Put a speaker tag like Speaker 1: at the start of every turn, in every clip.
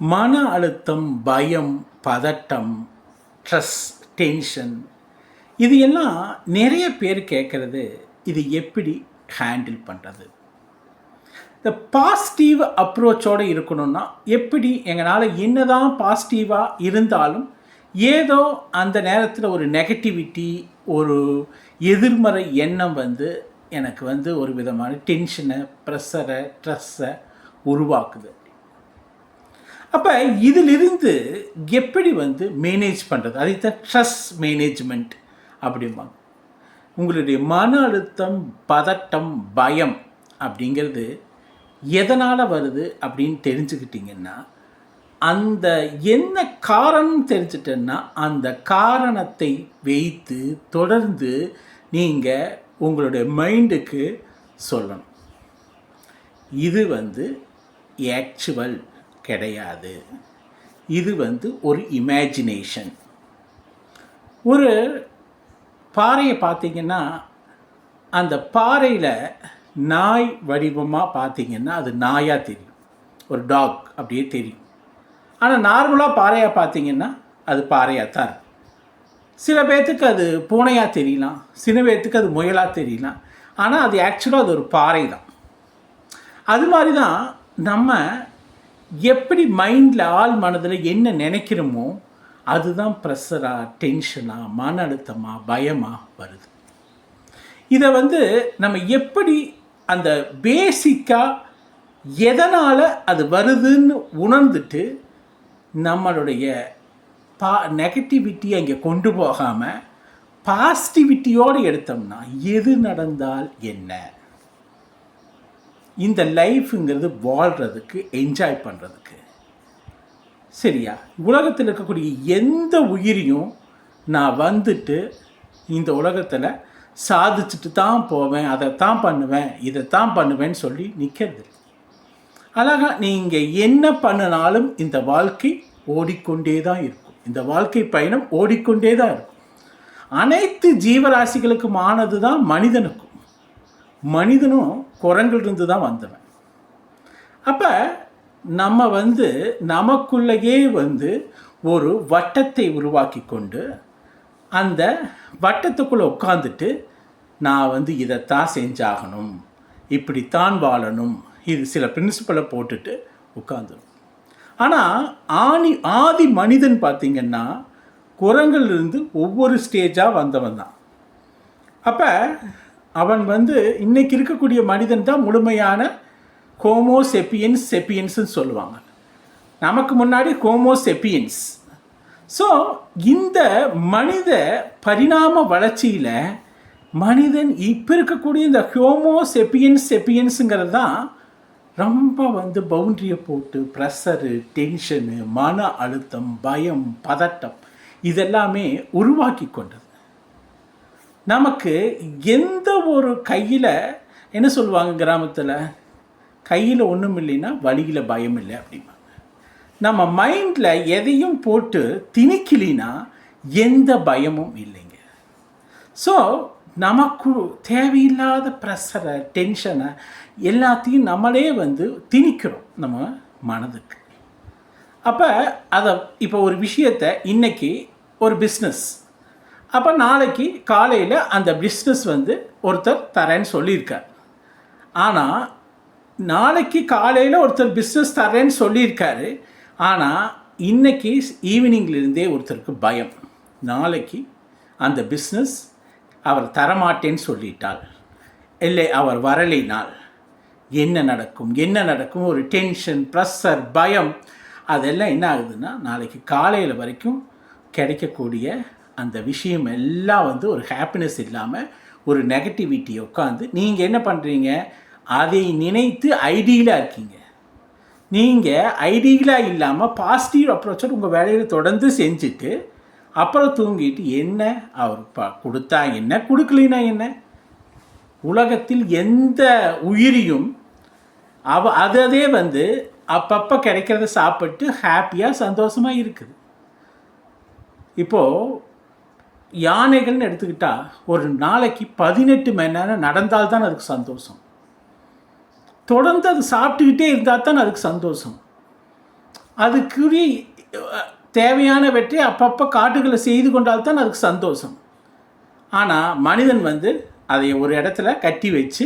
Speaker 1: மன அழுத்தம் பயம் பதட்டம் ஸ்ட்ரெஸ் டென்ஷன் இது எல்லாம் நிறைய பேர் கேட்குறது இது எப்படி ஹேண்டில் பண்ணுறது இந்த பாசிட்டிவ் அப்ரோச்சோடு இருக்கணும்னா எப்படி எங்களால் என்னதான் பாசிட்டிவாக இருந்தாலும் ஏதோ அந்த நேரத்தில் ஒரு நெகட்டிவிட்டி ஒரு எதிர்மறை எண்ணம் வந்து எனக்கு வந்து ஒரு விதமான டென்ஷனை ப்ரெஷரை ஸ்ட்ரெஸ்ஸை உருவாக்குது. அப்போ இதிலிருந்து எப்படி வந்து மேனேஜ் பண்ணுறது அதைத்தான் ஸ்ட்ரெஸ் மேனேஜ்மெண்ட் அப்படிம்பாங்க. உங்களுடைய மன அழுத்தம் பதட்டம் பயம் அப்படிங்கிறது எதனால் வருது அப்படின்னு தெரிஞ்சுக்கிட்டிங்கன்னா அந்த என்ன காரணம் தெரிஞ்சிட்டேன்னா அந்த காரணத்தை வைத்து தொடர்ந்து நீங்கள் உங்களுடைய மைண்டுக்கு சொல்லணும். இது வந்து ஆக்சுவல் கிடையாது. இது வந்து ஒரு இமேஜினேஷன் ஒரு பாறையை பார்த்தீங்கன்னா அந்த பாறையில் நாய் வடிவமாக பார்த்தீங்கன்னா அது நாயாக தெரியும். ஒரு டாக் அப்படியே தெரியும். ஆனால் நார்மலாக பாறையாக பார்த்தீங்கன்னா அது பாறையாக தான் இருக்கும். சில பேர்த்துக்கு அது பூனையாக தெரியலாம். சில பேர்த்துக்கு அது முயலாக தெரியலாம். ஆனால் அது ஆக்சுவலாக அது ஒரு பாறை தான். அது மாதிரி தான் நம்ம எப்படி மைண்டில் ஆள் மனதில் என்ன நினைக்கிறோமோ அதுதான் ப்ரெஷராக டென்ஷனாக மன அழுத்தமாக பயமாக வருது. இதை வந்து நம்ம எப்படி அந்த பேசிக்காக எதனால் அது வருதுன்னு உணர்ந்துட்டு நம்மளுடைய பா நெகட்டிவிட்டியை அங்கே கொண்டு போகாமல் பாசிட்டிவிட்டியோடு எடுத்தோம்னா எது நடந்தால் என்ன? இந்த லைஃப்புங்கிறது வாழ்கிறதுக்கு என்ஜாய் பண்ணுறதுக்கு சரியா? உலகத்தில் இருக்கக்கூடிய எந்த உயிரியும் நான் வந்துட்டு இந்த உலகத்தில் சாதிச்சுட்டு தான் போவேன் அதை தான் பண்ணுவேன் இதை தான் பண்ணுவேன்னு சொல்லி நிற்கிறது அழகா நீங்கள் என்ன பண்ணினாலும் இந்த வாழ்க்கை ஓடிக்கொண்டே தான் இருக்கும். இந்த வாழ்க்கை பயணம் ஓடிக்கொண்டே தான் இருக்கும். அனைத்து ஜீவராசிகளுக்கும் ஆனது தான் மனிதனுக்கும். மனிதனும் குரங்கிலிருந்து தான் வந்தவன். அப்போ நம்ம வந்து நமக்குள்ளேயே வந்து ஒரு வட்டத்தை உருவாக்கி கொண்டு அந்த வட்டத்துக்குள்ளே உட்காந்துட்டு நான் வந்து இதைத்தான் செஞ்சாகணும் இப்படித்தான் வாழணும். இது சில பிரின்சிபலை போட்டுட்டு உட்காந்துடும் ஆனால் ஆணி ஆதி மனிதன் பார்த்திங்கன்னா குரங்கிலிருந்து ஒவ்வொரு ஸ்டேஜாக வந்தவன் தான் அப்போ அவன் வந்து இன்னைக்கு இருக்கக்கூடிய மனிதன் தான் முழுமையான ஹோமோ செப்பியன்ஸ் செப்பியன்ஸ்னு சொல்லுவாங்க. நமக்கு முன்னாடி ஹோமோ செப்பியன்ஸ் ஸோ இந்த மனித பரிணாம வளர்ச்சியில் மனிதன் இப்போ இருக்கக்கூடிய இந்த ஹோமோ செப்பியன்ஸ் செப்பியன்ஸுங்கிறது தான் ரொம்ப வந்து பவுண்ட்ரியை போட்டு ப்ரெஷரு டென்ஷனு மன அழுத்தம் பயம் பதட்டம் இதெல்லாமே உருவாக்கி கொண்டது. நமக்கு எந்த ஒரு கையில் என்ன சொல்லுவாங்க கிராமத்தில்? கையில் ஒன்றும் இல்லைன்னா வழியில் பயம் இல்லை அப்படிம்பாங்க. நம்ம மைண்டில் எதையும் போட்டு திணிக்கலினா எந்த பயமும் இல்லைங்க. ஸோ நமக்கு தேவையில்லாத ப்ரெஷரை டென்ஷனை எல்லாத்தையும் நம்மளே வந்து திணிக்கிறோம் நம்ம மனதுக்கு. அப்போ அதை இப்போ ஒரு விஷயத்தை இன்றைக்கி ஒரு பிஸ்னஸ் அப்போ நாளைக்கு காலையில் அந்த பிஸ்னஸ் வந்து ஒருத்தர் தரேன்னு சொல்லியிருக்கார். ஆனால் நாளைக்கு காலையில் ஒருத்தர் பிஸ்னஸ் தரேன்னு சொல்லியிருக்காரு. ஆனால் இன்றைக்கி ஈவினிங்லேருந்தே ஒருத்தருக்கு பயம். நாளைக்கு அந்த பிஸ்னஸ் அவர் தரமாட்டேன்னு சொல்லிட்டால் இல்லை அவர் வரலைனால் என்ன நடக்கும்? என்ன நடக்கும்? ஒரு டென்ஷன் ப்ரெஷர் பயம். அதெல்லாம் என்ன ஆகுதுன்னா நாளைக்கு காலையில் வரைக்கும் கிடைக்கக்கூடிய அந்த விஷயம் எல்லாம் வந்து ஒரு ஹாப்பினஸ் இல்லாமல் ஒரு நெகட்டிவிட்டியை உட்காந்து நீங்கள் என்ன பண்ணுறீங்க அதை நினைத்து ஐடியலாக இருக்கீங்க. நீங்கள் ஐடியலாக இல்லாமல் பாசிட்டிவ் அப்ரோச்சோடு உங்கள் வேலையில் தொடர்ந்து செஞ்சுட்டு அப்புறம் தூங்கிட்டு என்ன அவர் ப கொடுத்தா என்ன கொடுக்கலினா என்ன? உலகத்தில் எந்த உயிரியும் அவ அதே வந்து அப்பப்போ கிடைக்கிறத சாப்பிட்டு ஹாப்பியாக சந்தோஷமாக இருக்குது. இப்போது யானைகள்னு எடுத்துக்கிட்டால் ஒரு நாளைக்கு பதினெட்டு மணி நேரம் நடந்தால் தான் அதுக்கு சந்தோஷம். தொடர்ந்து அது சாப்பிட்டுக்கிட்டே இருந்தால் தான் அதுக்கு சந்தோஷம். அதுக்குரிய தேவையான தேவையானவற்றை அப்பப்போ காட்டுகளை செய்து கொண்டால் தான் அதுக்கு சந்தோஷம். ஆனால் மனிதன் வந்து அதை ஒரு இடத்துல கட்டி வச்சு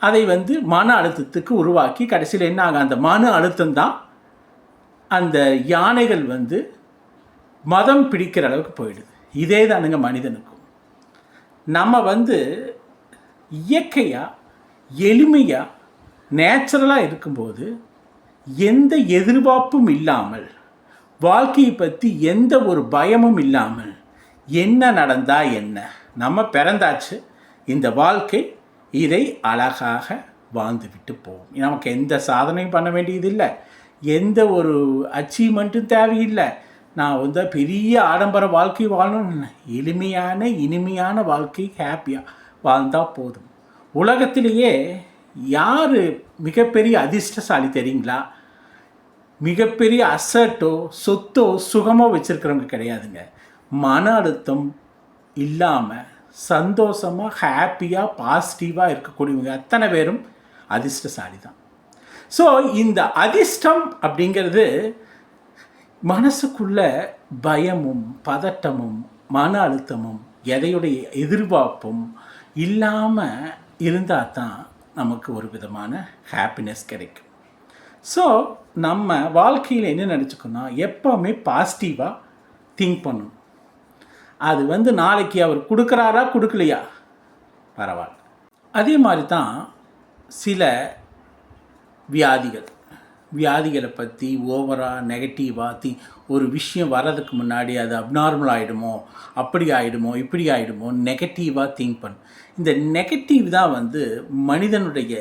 Speaker 1: அதை வந்து மன அழுத்தத்துக்கு உருவாக்கி கடைசியில் என்ன ஆகும்? அந்த மன அழுத்தம் தான் அந்த யானைகள் வந்து மதம் பிடிக்கிற அளவுக்கு போயிடுது. இதே தானுங்க மனிதனுக்கும். நம்ம வந்து இயற்கையாக எளிமையாக நேச்சுரலாக இருக்கும்போது எந்த எதிர்பார்ப்பும் இல்லாமல் வாழ்க்கையை பற்றி எந்த ஒரு பயமும் இல்லாமல் என்ன நடந்தா என்ன? நம்ம பிறந்தாச்சு. இந்த வாழ்க்கை இதை அழகாக வாழ்ந்துவிட்டு போவோம் நமக்கு எந்த சாதனையும் பண்ண வேண்டியதில்லை. எந்த ஒரு அச்சீவ்மெண்ட்டும் தேவையில்லை. நான் வந்து பெரிய ஆடம்பர வாழ்க்கை வாழணும்னு எளிமையான இனிமையான வாழ்க்கை ஹாப்பியாக வாழ்ந்தால் போதும். உலகத்திலேயே யார் மிகப்பெரிய அதிர்ஷ்டசாலி தெரியுங்களா? மிகப்பெரிய அசட்டோ சொத்தோ சுகமோ வச்சுருக்கிறவங்க கிடையாதுங்க. மன அழுத்தம் இல்லாமல் சந்தோஷமாக ஹாப்பியாக பாசிட்டிவாக இருக்கக்கூடியவங்க அத்தனை பேரும் அதிர்ஷ்டசாலி தான் ஸோ இந்த அதிர்ஷ்டம் அப்படிங்கிறது மனசுக்குள்ள பயமும் பதட்டமும் மன அழுத்தமும் எதையுடைய எதிர்பார்ப்பும் இல்லாமல் இருந்தால் தான் நமக்கு ஒரு விதமான ஹாப்பினஸ் கிடைக்கும். ஸோ நம்ம வாழ்க்கையில் என்ன நினச்சிக்கணும் எப்போவுமே பாசிட்டிவாக திங்க் பண்ணணும். அது வந்து நாளைக்கு அவர் கொடுக்குறாரா கொடுக்கலையா? பரவாயில்ல. அதே மாதிரி தான் சில வியாதிகள். வியாதிகளை பற்றி ஓவராக நெகட்டிவாக தி ஒரு விஷயம் வர்றதுக்கு முன்னாடி அது அப்நார்மல் ஆகிடுமோ அப்படி ஆகிடுமோ இப்படி ஆகிடுமோ நெகட்டிவாக திங்க் பண்ணும் இந்த நெகட்டிவ் தான் வந்து மனிதனுடைய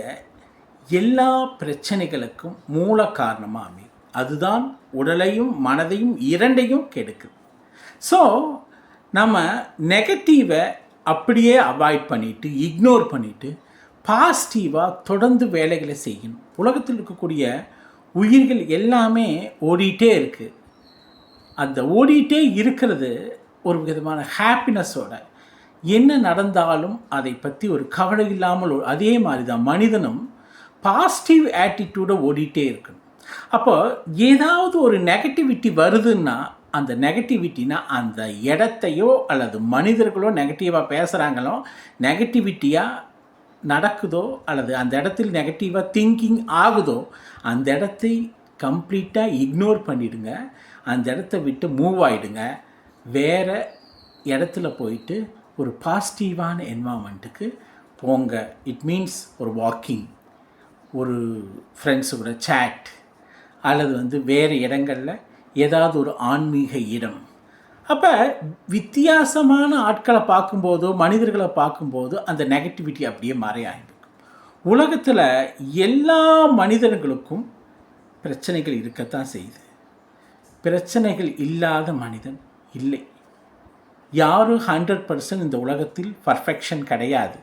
Speaker 1: எல்லா பிரச்சனைகளுக்கும் மூல காரணமாக அமையும். அதுதான் உடலையும் மனதையும் இரண்டையும் கெடுக்குது. ஸோ நம்ம நெகட்டிவை அப்படியே அவாய்ட் பண்ணிவிட்டு இக்னோர் பண்ணிவிட்டு பாசிட்டிவாக தொடர்ந்து வேலைகளை செய்யணும். உலகத்தில் இருக்கக்கூடிய உயிர்கள் எல்லாமே ஓடிட்டே இருக்குது அந்த ஓடிட்டே இருக்கிறது ஒரு விதமான ஹாப்பினஸோட என்ன நடந்தாலும் அதை பற்றி ஒரு கவலை இல்லாமல் அதே மாதிரி தான் மனிதனும் பாசிட்டிவ் ஆட்டிடியூடை ஓடிட்டே இருக்கணும். அப்போ ஏதாவது ஒரு நெகட்டிவிட்டி வருதுன்னா அந்த நெகட்டிவிட்டினா அந்த இடத்தையோ அல்லது மனிதர்களோ நெகட்டிவாக பேசுகிறாங்களோ நெகட்டிவிட்டியாக நடக்குதோ அல்லது அந்த இடத்தில் நெகட்டிவாக திங்கிங் ஆகுதோ அந்த இடத்தை கம்ப்ளீட்டாக இக்னோர் பண்ணிடுங்க. அந்த இடத்த விட்டு மூவ் ஆகிடுங்க வேறு இடத்துல போயிட்டு ஒரு பாசிட்டிவான என்வாமெண்ட்டுக்கு போங்க. இட் மீன்ஸ் ஒரு வாக்கிங் ஒரு ஃப்ரெண்ட்ஸோட சேட் அல்லது வந்து வேறு இடங்களில் ஏதாவது ஒரு ஆன்மீக இடம். அப்போ வித்தியாசமான ஆட்களை பார்க்கும்போதோ மனிதர்களை பார்க்கும்போது அந்த நெகட்டிவிட்டி அப்படியே மறையாயிருக்கும் உலகத்தில் எல்லா மனிதர்களுக்கும் பிரச்சனைகள் இருக்கத்தான் செய்யுது. பிரச்சனைகள் இல்லாத மனிதன் இல்லை. யாரும் ஹண்ட்ரட் பர்சன்ட் இந்த உலகத்தில் பர்ஃபெக்ஷன் கிடையாது.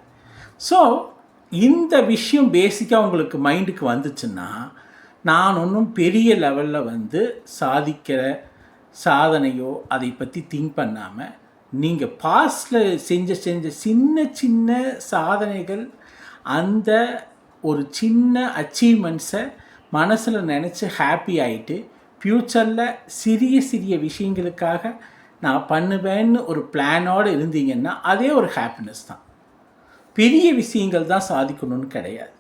Speaker 1: ஸோ இந்த விஷயம் பேசிக்காக உங்களுக்கு மைண்டுக்கு வந்துச்சுன்னா நான் ஒன்றும் பெரிய லெவலில் வந்து சாதிக்கிற சாதனையோ அதை பற்றி திங்க் பண்ணாமல் நீங்கள் பாஸ்டில் செஞ்ச செஞ்ச சின்ன சின்ன சாதனைகள் அந்த ஒரு சின்ன அச்சீவ்மெண்ட்ஸை மனசில் நினச்சி ஹாப்பி ஆகிட்டு ஃப்யூச்சரில் சிறிய சிறிய விஷயங்களுக்காக நான் பண்ணுவேன்னு ஒரு பிளானோடு இருந்தீங்கன்னா அதே ஒரு ஹாப்பினஸ் தான். பெரிய விஷயங்கள் தான் சாதிக்கணும்னு கிடையாது.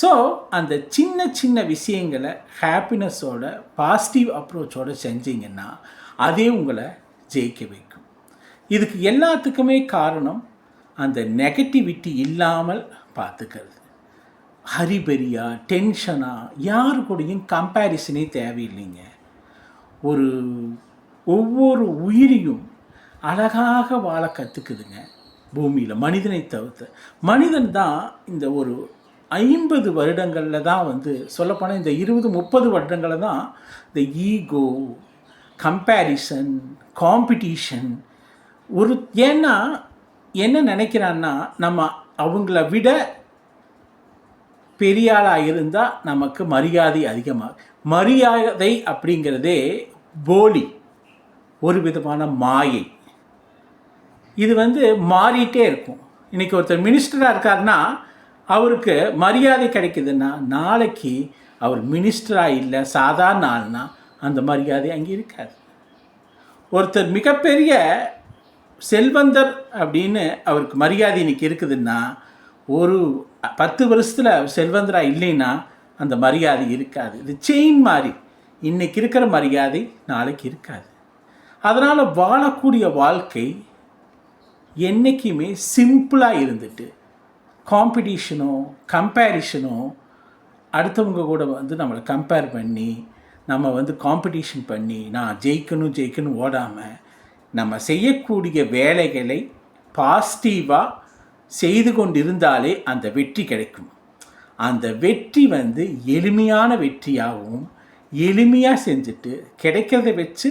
Speaker 1: ஸோ அந்த சின்ன சின்ன விஷயங்களை ஹாப்பினஸோட பாசிட்டிவ் அப்ரோச்சோடு செஞ்சீங்கன்னா அதே உங்களை ஜெயிக்க வைக்கும். இதுக்கு எல்லாத்துக்குமே காரணம் அந்த நெகட்டிவிட்டி இல்லாமல் பார்த்துக்கிறது. ஹரிபரியா டென்ஷனாக யாரு கூடயும் கம்பேரிசனே தேவையில்லைங்க. ஒரு ஒவ்வொரு உயிரியும் அழகாக வாழ கற்றுக்குதுங்க பூமியில் மனிதனை தவிர்த்து. மனிதன் தான் இந்த ஒரு ஐம்பது வருடங்களில் தான் வந்து சொல்லப்போனால் இந்த இருபது முப்பது வருடங்களில் தான் இந்த ஈகோ கம்பேரிசன் காம்படிஷன் ஒரு ஏன்னா என்ன நினைக்கிறான்னா நம்ம அவங்கள விட பெரிய ஆளாக இருந்தால் நமக்கு மரியாதை அதிகமாக மரியாதை அப்படிங்கிறதே போலி ஒரு விதமான மாயை. இது வந்து மாறிட்டே இருக்கும். இன்றைக்கி ஒருத்தர் மினிஸ்டராக இருக்காருன்னா அவருக்கு மரியாதை கிடைக்குதுன்னா நாளைக்கு அவர் மினிஸ்டராக இல்லை சாதாரண ஆள்னா அந்த மரியாதை அங்கே இருக்காது. ஒருத்தர் மிகப்பெரிய செல்வந்தர் அப்படின்னு அவருக்கு மரியாதை இன்னைக்கு இருக்குதுன்னா ஒரு பத்து வருஷத்தில் செல்வந்தராக இல்லைன்னா அந்த மரியாதை இருக்காது. இது செயின் மாதிரி இன்னைக்கு இருக்கிற மரியாதை நாளைக்கு இருக்காது. அதனால் வாழக்கூடிய வாழ்க்கை என்றைக்குமே சிம்பிளாக இருந்துட்டு காம்படிஷனோ கம்பேரிஷனோ அடுத்தவங்க கூட வந்து நம்மளை கம்பேர் பண்ணி நம்ம வந்து காம்படிஷன் பண்ணி நான் ஜெயிக்கணும் ஜெயிக்கணும் ஓடாமல் நம்ம செய்யக்கூடிய வேலைகளை பாசிட்டிவாக செய்து கொண்டிருந்தாலே அந்த வெற்றி கிடைக்கும். அந்த வெற்றி வந்து எளிமையான வெற்றியாகவும் எளிமையாக செஞ்சுட்டு கிடைக்கிறத வச்சு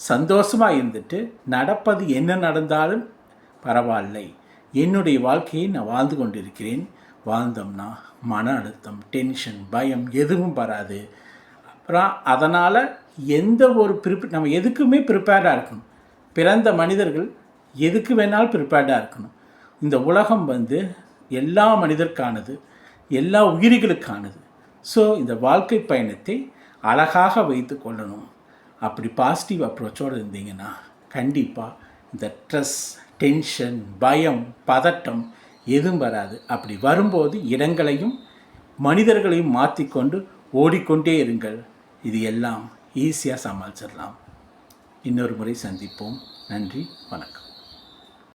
Speaker 1: சந்தோஷமாக இருந்துட்டு நடப்பது என்ன நடந்தாலும் பரவாயில்லை. என்னுடைய வாழ்க்கையை நான் வாழ்ந்து கொண்டிருக்கிறேன். வாழ்ந்தோம்னா மன அழுத்தம் டென்ஷன் பயம் எதுவும் வராது. அப்புறம் அதனால் எந்த ஒரு ப்ரிப் நம்ம எதுக்குமே ப்ரிப்பேர்டாக இருக்கணும். பிறந்த மனிதர்கள் எதுக்கு வேணாலும் ப்ரிப்பேர்டாக இருக்கணும். இந்த உலகம் வந்து எல்லா மனிதருக்கானது எல்லா உயிரிகளுக்கானது. ஸோ இந்த வாழ்க்கை பயணத்தை அழகாக வைத்து கொள்ளணும். அப்படி பாசிட்டிவ் அப்ரோச்சோடு இருந்தீங்கன்னா கண்டிப்பாக இந்த ட்ரெஸ் டென்ஷன் பயம் பதட்டம் எதுவும் வராது. அப்படி வரும்போது இடங்களையும் மனிதர்களையும் மாற்றிக்கொண்டு ஓடிக்கொண்டே இருங்கள். இது எல்லாம் ஈஸியாக சமாளிச்சிடலாம். இன்னொரு முறை சந்திப்போம். நன்றி வணக்கம்.